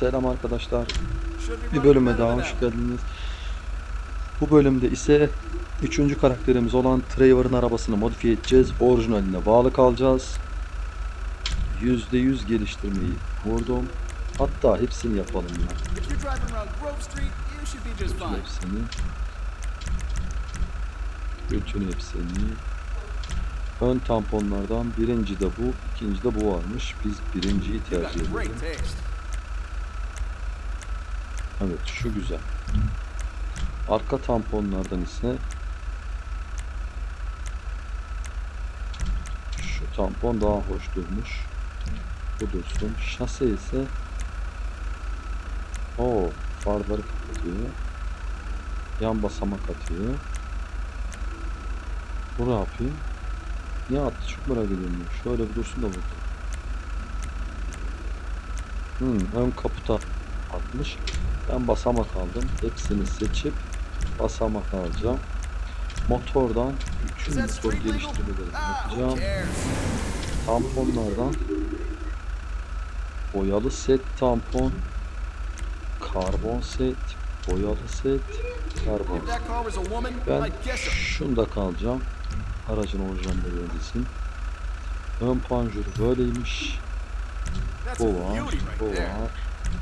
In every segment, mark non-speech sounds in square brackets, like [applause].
Selam arkadaşlar. Bir bölüme daha hoş geldiniz. Bu bölümde ise üçüncü karakterimiz olan Trevor'ın arabasını modifiye edeceğiz. Orijinaline bağlı kalacağız. %100 geliştirmeyi vurdum. Hatta hepsini yapalım ya. Bütün hepsini. Bütün hepsini. Ön tamponlardan birinci de bu, ikinci de bu varmış. Biz birinciyi tercih edelim. Evet şu güzel. Arka tamponlardan ise şu tampon daha hoş durmuş. Bu dursun. Şase ise o farları kapatıyor. Yan basamak atıyor. Bu ne yapıyor? Niye attı? Çok merak ediyorum. Şöyle bir dursun da burada. Hmm, ön kaputa atmış. Ben basamak aldım. Hepsini seçip basamak alacağım. Motordan Is bütün that motor street legal? geliştirmeleri yapacağım. Tamponlardan boyalı set tampon, karbon set, boyalı set, karbon woman, Ben şunda kalacağım. Aracın orijinalleri öncesinin. Ön panjur böyleymiş. Bu var, bu var,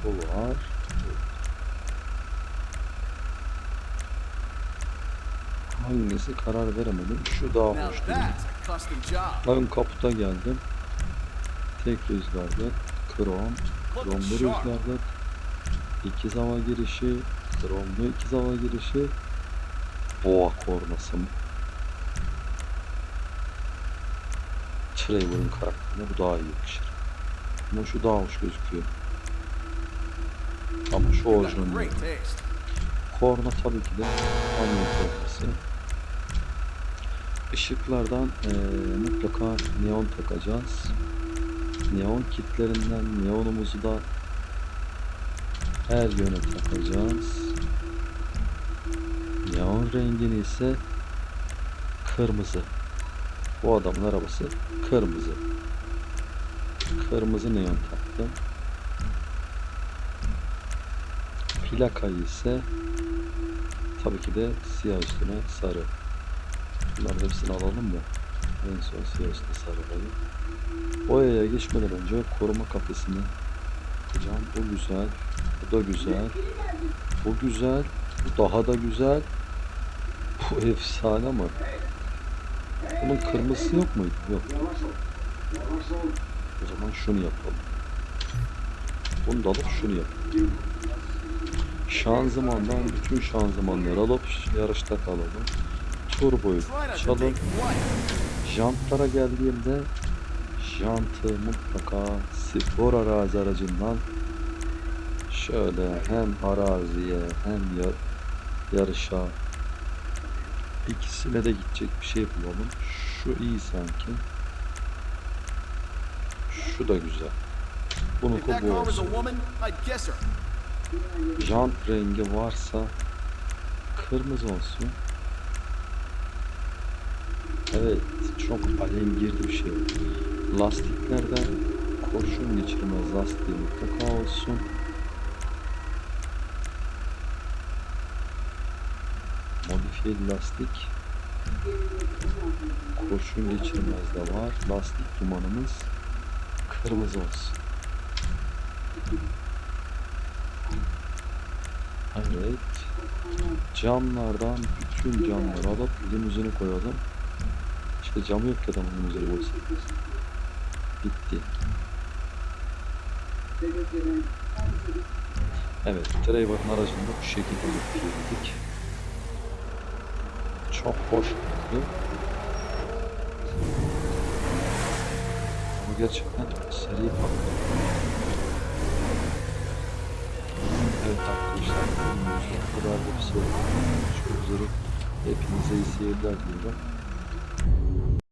bu var. Hangisi karar veremedim. Şu daha hoş duruyor. Ön kaputa geldim. Tek rüzgarlık, krom, kromlu rüzgarlık, ikiz hava girişi, kromlu ikiz hava girişi, boğa kornası mı? Trevor'ın karakterine bu daha iyi yakışır. Ama şu daha hoş gözüküyor. Ama şu orijinal. Korna tabii ki de kamyon kornası. Işıklardan eee, mutlaka neon takacağız. Neon kitlerinden neonumuzu da her yöne takacağız. Neon rengini ise kırmızı. Bu adamın arabası kırmızı. Kırmızı neon taktım. Plakayı ise tabii ki de siyah üstüne sarı. Bunların hepsini alalım mı? En son siyah üstüne sarılayı. Boyaya geçmeden önce koruma kafesini takacağım. Bu güzel. Bu da güzel. Bu güzel. Bu daha da güzel. Bu [laughs] efsane ama. Bunun kırmızısı yok muydu? Yok. O zaman şunu yapalım. Bunu da alıp şunu yapalım. Şanzımandan bütün şanzımanları alıp yarışta kalalım. Turboyu çalın. Jantlara geldiğimde jantı mutlaka spor arazi aracından şöyle hem araziye hem ya- yarışa ikisine de gidecek bir şey bulalım. Şu iyi sanki. Şu da güzel. Bunu bu olsun. Jant rengi varsa kırmızı olsun. Evet, çok alengirli bir şey. Lastiklerden kurşun geçirmez lastiği mutlaka olsun. Modifiyeli lastik. Kurşun geçirmez de var. Lastik dumanımız kırmızı olsun. Evet. Camlardan bütün camları alıp limuzini koyalım. İşte camı yok ki adamın limuzini koysun. Bitti. Evet, Trevor'ın aracını da bu şekilde yükledik. Çok hoş oldu. Ama gerçekten seri patladı. Evet arkadaşlar, bu kadar da bir soru. Görüşmek üzere. Hepinize iyi seyirler diliyorum.